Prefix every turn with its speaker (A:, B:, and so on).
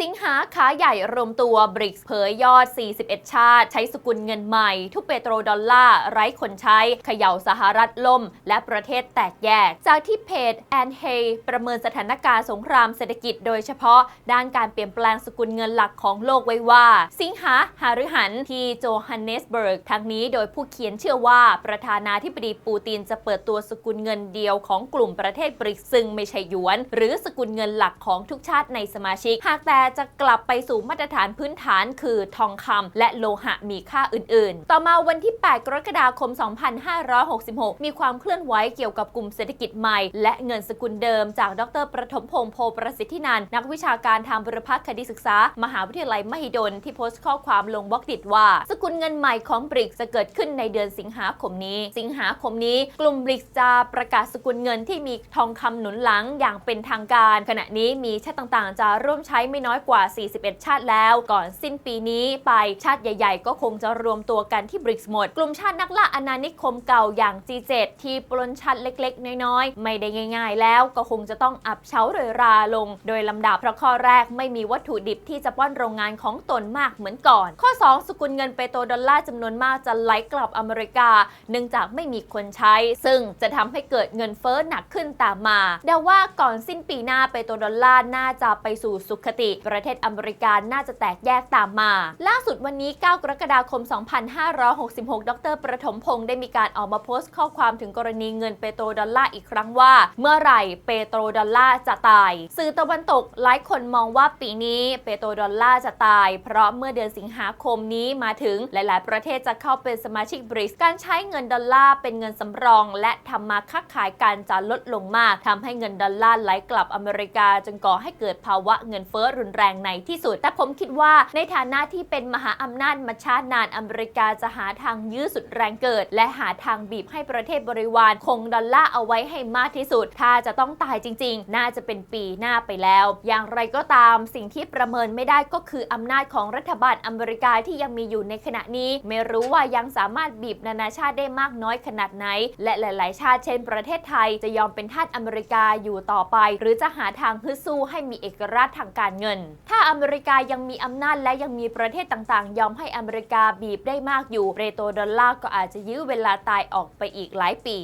A: สิงหาขาใหญ่รวมตัวบริกเผยยอด 41 ชาติ ใช้สกุลเงินใหม่ ทุกเปโตรดอลลาร์ไร้คนใช้เขย่าสหรัฐล่ม และประเทศแตกแยก จากที่เพจแอนเฮประเมินสถานการณ์สงครามเศรษฐกิจโดยเฉพาะ ด้านการเปลี่ยนแปลงสกุลเงินหลักของโลกไว้ว่า สิงหาหาฤหันที่โจฮันเนสเบิร์กทั้งนี้โดยผู้เขียนเชื่อว่าประธานาธิบดีปูตินจะเปิดตัวสกุลเงินเดียวของกลุ่มประเทศบริกซึ่งไม่ใช่หยวน หรือสกุลเงินหลักของทุกชาติในสมาชิกหากแต่จะกลับไปสู่มาตรฐานพื้นฐานคือทองคำและโลหะมีค่าอื่นๆ ต่อมาวันที่ 8 กรกฎาคม 2566 มีความเคลื่อนไหวเกี่ยวกับกลุ่มเศรษฐกิจใหม่ และเงินสกุลเดิมจากดรประถมพงษ์โพประสิทธินันนักวิชาการทางบุรพคดีศึกษา มหาวิทยาลัยมหิดล ที่โพสต์ข้อความลงบล็อกดิจว่า สกุลเงินใหม่ของบริกจะเกิดขึ้นในเดือนสิงหาคมนี้ สิงหาคมนี้ กลุ่มบริกจะประกาศสกุลเงินที่มีทองคำหนุนหลังอย่างเป็นทางการ ขณะนี้มีชาติต่างๆ จะร่วมใช้ไม่น้อยกว่า 41 ชาติแล้ว ก่อนสิ้นปีนี้ไปชาติใหญ่ ๆ ก็คงจะรวมตัวกันที่บริกส์หมด กลุ่มชาตินักล่าอาณานิคมเก่าอย่าง G7 ที่ปล้นชาติเล็กๆ น้อยๆ ไม่ได้ง่าย ๆ แล้วก็คงจะต้องอับเฉาเรยราลง โดยลำดับเพราะข้อแรกไม่มีวัตถุดิบที่จะป้อนโรงงานของตนมากเหมือนก่อน ข้อ 2 สกุลเงินเปโตรดอลลาร์จำนวนมากจะไหลกลับอเมริกา เนื่องจากไม่มีคนใช้ ซึ่งจะทำให้เกิดเงินเฟ้อหนักขึ้นตามมาเดาว่าก่อนสิ้นปีหน้าเปโตรดอลลาร์น่าจะไปสู่สุขติประเทศอเมริกาน่าจะแตกแยกตามมา ล่าสุดวันนี้ 9 กรกฎาคม 2566 ดร ประถมพงศ์ได้มีการออกมาโพสต์ข้อความถึงกรณีเงินเปโตรดอลลาร์อีกครั้งว่า เมื่อไหร่เปโตรดอลลาร์จะตาย สื่อตะวันตกหลายคนมองว่าปีนี้เปโตรดอลลาร์จะตาย เพราะเมื่อเดือนสิงหาคมนี้มาถึงหลาย ๆ ประเทศจะเข้าเป็นสมาชิกบริกการใช้เงินดอลลาร์เป็นเงินสำรอง และทำมาค้าขายกันจะลดลงมากทำให้เงินดอลลาร์ไหลกลับอเมริกาจนก่อให้เกิดภาวะเงินเฟ้อรุนแรงในที่สุด แต่ผมคิดว่าในฐานะที่เป็นมหาอำนาจมาช้านานอเมริกาจะหาทางยื้อสุดแรงเกิด และหาทางบีบให้ประเทศบริวารคงดอลลาร์เอาไว้ให้มากที่สุด ถ้าจะต้องตายจริง ๆ น่าจะเป็นปีหน้าไปแล้ว อย่างไรก็ตามสิ่งที่ประเมินไม่ได้ก็คืออำนาจของรัฐบาลอเมริกาที่ยังมีอยู่ในขณะนี้ ไม่รู้ว่ายังสามารถบีบนานาชาติได้มากน้อยขนาดไหน และหลาย ๆ ชาติเช่น ประเทศไทยจะยอมเป็นทาสอเมริกาอยู่ต่อไป หรือจะหาทางฮึดสู้ให้มีเอกราชทางการเงินถ้าอเมริกายังมีอำนาจและยังมีประเทศต่างๆ ยอมให้อเมริกาบีบได้มากอยู่เรโตรดอลลาร์ก็อาจจะยื้อเวลาตายออกไปอีกหลายปี